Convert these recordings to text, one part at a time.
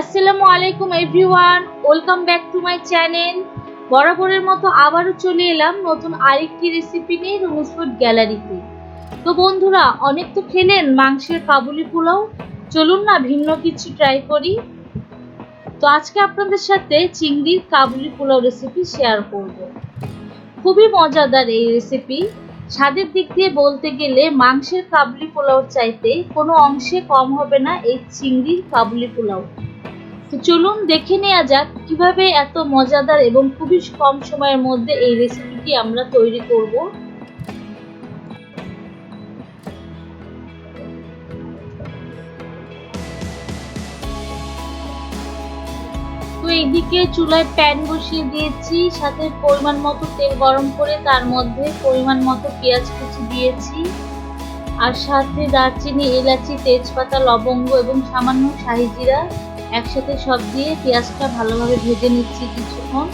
আসসালামু আলাইকুম everyone, welcome back to my channel. বরাবরের মতো আবারও চলে এলাম নতুন আরেকটি রেসিপি নিয়ে রুমস ফুড গ্যালারিতে। তো বন্ধুরা, অনেক তো খেলেন মাংসের কাবুলি পোলাও, চলুন না ভিন্ন কিছু ট্রাই করি। তো আজকে আপনাদের সাথে চিংড়ির কাবুলি পোলাও রেসিপি শেয়ার করব। খুবই মজাদার এই রেসিপি স্বাদের দিক দিয়ে বলতে গেলে মাংসের কাবুলি পোলাওর চাইতে কোনো অংশে কম হবে না এই চিংড়ির কাবুলি পোলাও। চলুন দেখে নেওয়া যাক কীভাবে এত মজাদার এবং খুবই কম সময়ের মধ্যে এই রেসিপিটি আমরা তৈরি করব। তো এইদিকে চুলায় প্যান বসিয়ে দিয়েছি, সাথে পরিমাণ মতো তেল গরম করে তার মধ্যে পরিমাণ মতো পেঁয়াজ কুচি দিয়েছি আর সাথে দারচিনি, এলাচি, তেজপাতা, লবঙ্গ এবং সামান্য শাহি জিরা একসাথে সব দিয়ে পেঁয়াজটা ভালোভাবে ভেজে নিচ্ছি কিছুক্ষণ।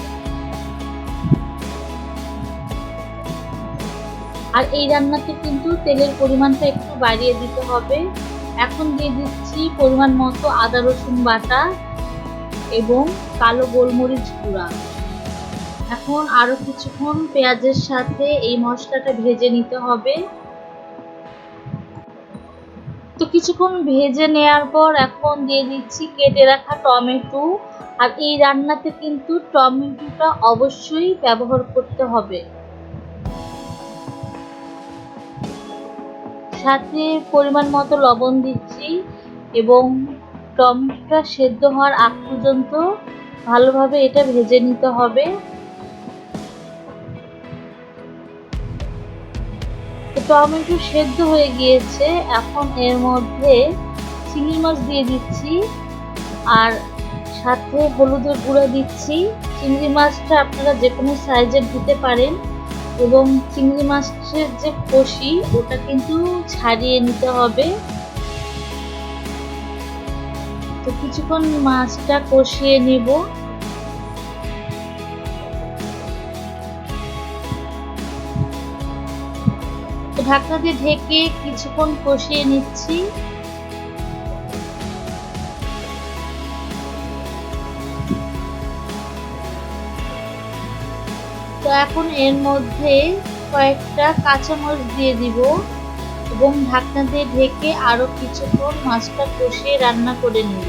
আর এই রান্নাতে কিন্তু তেলের পরিমাণটা একটু বাড়িয়ে দিতে হবে। এখন দিয়ে দিচ্ছি পরিমাণ মতো আদা, রসুন বাটা এবং কালো গোলমরিচ গুঁড়া। এখন আরও কিছুক্ষণ পেঁয়াজের সাথে এই মশলাটা ভেজে নিতে হবে। তো কিছুক্ষণ ভেজে নেওয়ার পর এখন দিয়ে দিচ্ছি কেটে রাখা টমেটো। আর এই রান্নাতে কিন্তু টমেটোটা অবশ্যই ব্যবহার করতে হবে। সাথে পরিমাণ মতো লবণ দিচ্ছি এবং টমেটোটা সেদ্ধ হওয়ার আগ পর্যন্ত ভালোভাবে এটা ভেজে নিতে হবে। টমেটো সেদ্ধ হয়ে গিয়েছে, এখন এর মধ্যে চিংড়ি মাছ দিয়ে দিচ্ছি আর সাথে হলুদের গুঁড়া দিচ্ছি। চিংড়ি মাছটা আপনারা যে কোনো সাইজের দিতে পারেন এবং চিংড়ি মাছের যে কষি, ওটা কিন্তু ছাড়িয়ে নিতে হবে। তো কিছুক্ষণ মাছটা কষিয়ে নেব। ঢাকনা দিয়ে ঢেকে কিছুক্ষণ কষিয়ে নিচ্ছি। তো এখন এর মধ্যে কয়েকটা কাঁচামরিচ দিয়ে দিব এবং ঢাকনা দিয়ে ঢেকে আরও কিছুক্ষণ মাছটা কষিয়ে রান্না করে নিব।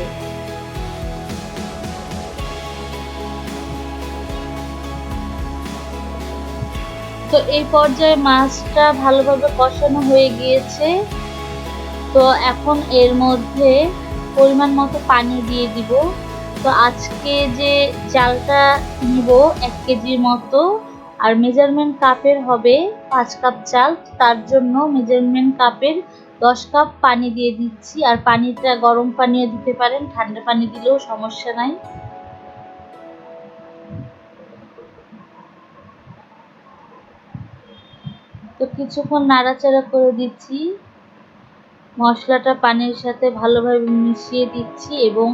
তো এই পর্যায়ে মাছটা ভালোভাবে কষানো হয়ে গিয়েছে। তো এখন এর মধ্যে পরিমাণ মতো পানি দিয়ে দিব। তো আজকে যে চালটা নিব এক কেজির মতো, আর মেজারমেন্ট কাপের হবে পাঁচ কাপ চাল, তার জন্য মেজারমেন্ট কাপের দশ কাপ পানি দিয়ে দিচ্ছি। আর পানিটা গরম পানিও দিতে পারেন, ঠান্ডা পানি দিলেও সমস্যা নাই। তো কিছুক্ষণ নাড়াচাড়া করে দিচ্ছি। মশলাটা পানির সাথে ভালোভাবে মিশিয়ে দিচ্ছি এবং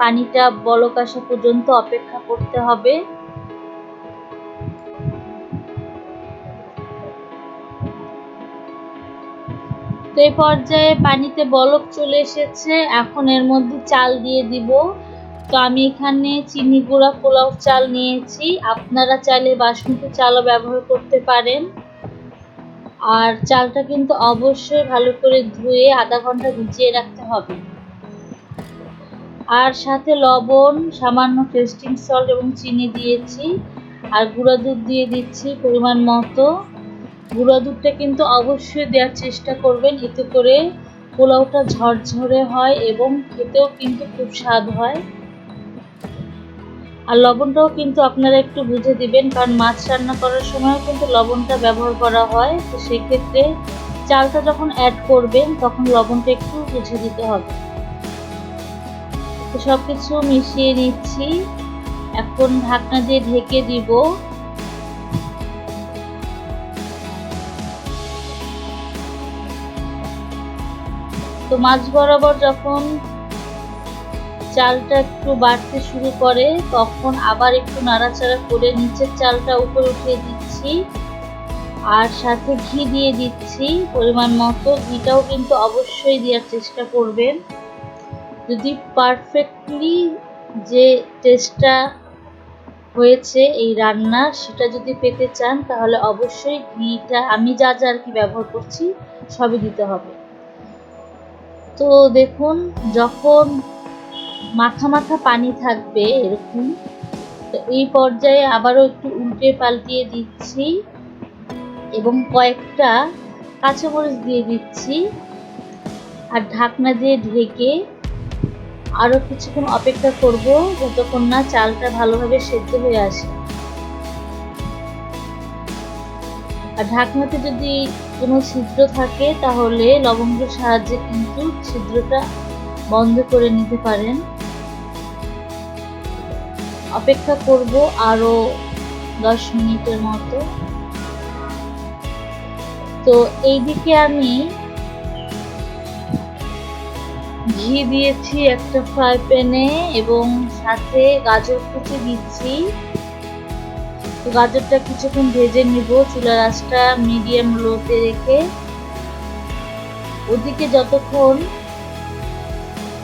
পানিটা বলক আসা পর্যন্ত অপেক্ষা করতে হবে। তো এই পর্যায়ে পানিতে বলক চলে এসেছে। এখন এর মধ্যে চাল দিয়ে দিব। তো আমি এখানে চিনি গুঁড়া পোলাও চাল নিয়েছি। আপনারা চাইলে বাসমতি চালও ব্যবহার করতে পারেন। আর চালটা কিন্তু অবশ্যই ভালো করে ধুয়ে আধা ঘণ্টা ভিজিয়ে রাখতে হবে। আর সাথে লবণ, সামান্য টেস্টিং সল্ট এবং চিনি দিয়েছি। আর গুঁড়া দুধ দিয়ে দিচ্ছি পরিমাণ মতো। গুঁড়া দুধটা কিন্তু অবশ্যই দেওয়ার চেষ্টা করবেন। এতে করে পোলাওটা ঝরঝরে হয় এবং খেতেও কিন্তু খুব স্বাদ হয়। আর লবণটাও কিন্তু আপনারা একটু বুঝে দিবেন, কারণ মাছ রান্না করার সময় কিন্তু লবণটা ব্যবহার করা হয়। তো সেক্ষেত্রে চালটা যখন অ্যাড করবেন, তখন লবণটা একটু বুঝে দিতে হবে। তো সব কিছু মিশিয়ে নিচ্ছি। এখন ঢাকনা দিয়ে ঢেকে দিব। তো মাছ বরাবর যখন চালটা একটু বাড়তে শুরু করে, তখন আবার একটু নাড়াচাড়া করে নিচের চালটা উপরে উঠিয়ে দিচ্ছি। আর সাথে ঘি দিয়ে দিচ্ছি পরিমাণ মতো। ঘিটাও কিন্তু অবশ্যই দেওয়ার চেষ্টা করবেন। যদি পারফেক্টলি যে টেস্টটা হয়েছে এই রান্না, সেটা যদি পেতে চান, তাহলে অবশ্যই ঘিটা, আমি যা যা আর কি ব্যবহার করছি, সবই দিতে হবে। তো দেখুন, যখন মাখা মাখা পানি থাকবে এরকম। তো এই পর্যায়ে আবারও একটু উল্টে পাল্টিয়ে দিচ্ছি এবং কয়েকটা কাঁচামরিচ দিয়ে দিচ্ছি আর ঢাকনা দিয়ে ঢেকে আরও কিছুক্ষণ অপেক্ষা করব যতক্ষণ না চালটা ভালোভাবে সেদ্ধ হয়ে আসে। আর ঢাকনাতে যদি কোনো ছিদ্র থাকে তাহলে লবঙ্গের সাহায্যে কিন্তু ছিদ্রটা বন্ধ করে নিতে পারেন। অপেক্ষা করব আরও দশ মিনিটের মতো। তো এইদিকে আমি ঘি দিয়েছি একটা ফ্রাই প্যানে এবং সাথে গাজর কুচি দিচ্ছি। তো গাজরটা কিছুক্ষণ ভেজে নিব, চুলার আঁচটা মিডিয়াম লোতে রেখে। ওদিকে যতক্ষণ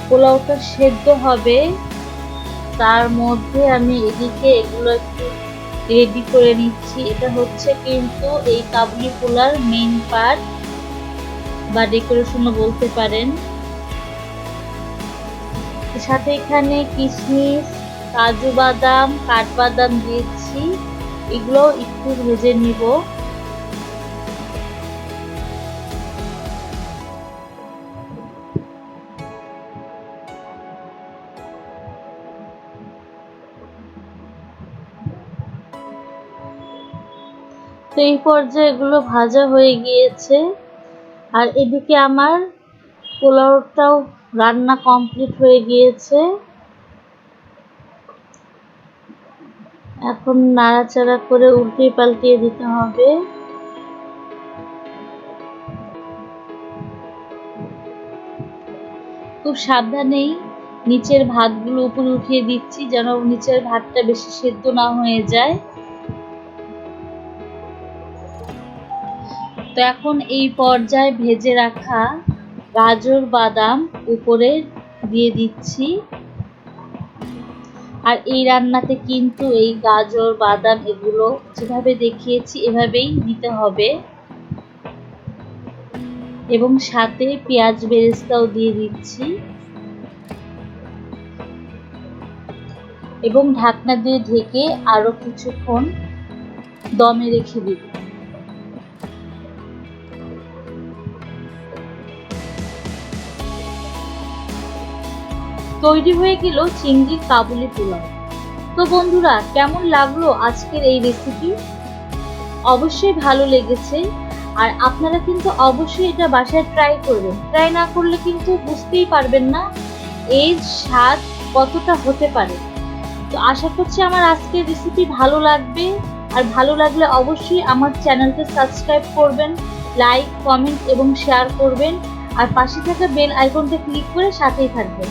পোলাওটা সেদ্ধ হবে। তার মধ্যে আমি এদিকে এগুলো একটু রেডি করে নিচ্ছি। এটা হচ্ছে কিন্তু এই কাবলি পোলার মেইন পার্ট বা ডেকোরেশনও বলতে পারেন। সাথে এখানে কিশমিশ, কাজু বাদাম, কাঠবাদাম দিয়েছি। এগুলো একটু ভেজে নিব। তো এই পর্যায়ে এগুলো ভাজা হয়ে গিয়েছে। আর এদিকে আমার পোলাওটাও রান্না কমপ্লিট হয়ে গিয়েছে। এখন নাড়াচাড়া করে উল্টে পাল্টিয়ে দিতে হবে। খুব সাবধানেই নিচের ভাতগুলো উপরে উঠিয়ে দিচ্ছি যেন নিচের ভাতটা বেশি সেদ্ধ না হয়ে যায়। তো এখন এই পর্যায়ে ভেজে রাখা গাজর বাদাম উপরে দিয়ে দিচ্ছি। আর এই রান্নাতে কিন্তু এই গাজর, বাদাম এগুলো যেভাবে দেখিয়েছি এভাবেই দিতে হবে। এবং সাথে পেঁয়াজ বেরেস্তাও দিয়ে দিচ্ছি। এবং ঢাকনা দিয়ে ঢেকে আরও কিছুক্ষণ দমে রেখে দিব। তৈরি হয়ে গেল চিংড়ির কাবুলি পোলাও। তো বন্ধুরা, কেমন লাগল আজকের এই রেসিপি অবশ্যই ভালো লেগেছে। আর আপনারা কিন্তু অবশ্যই এটা বাসায় ট্রাই করবেন। ট্রাই না করলে কিন্তু বুঝতেই পারবেন না এর স্বাদ কতটা হতে পারে। তো আশা করছি আমার আজকের রেসিপি ভালো লাগবে। আর ভালো লাগলে অবশ্যই আমার চ্যানেলকে সাবস্ক্রাইব করবেন লাইক কমেন্ট এবং শেয়ার করবেন। আর পাশে থাকা বেল আইকনটা ক্লিক করে সাথেই থাকবেন।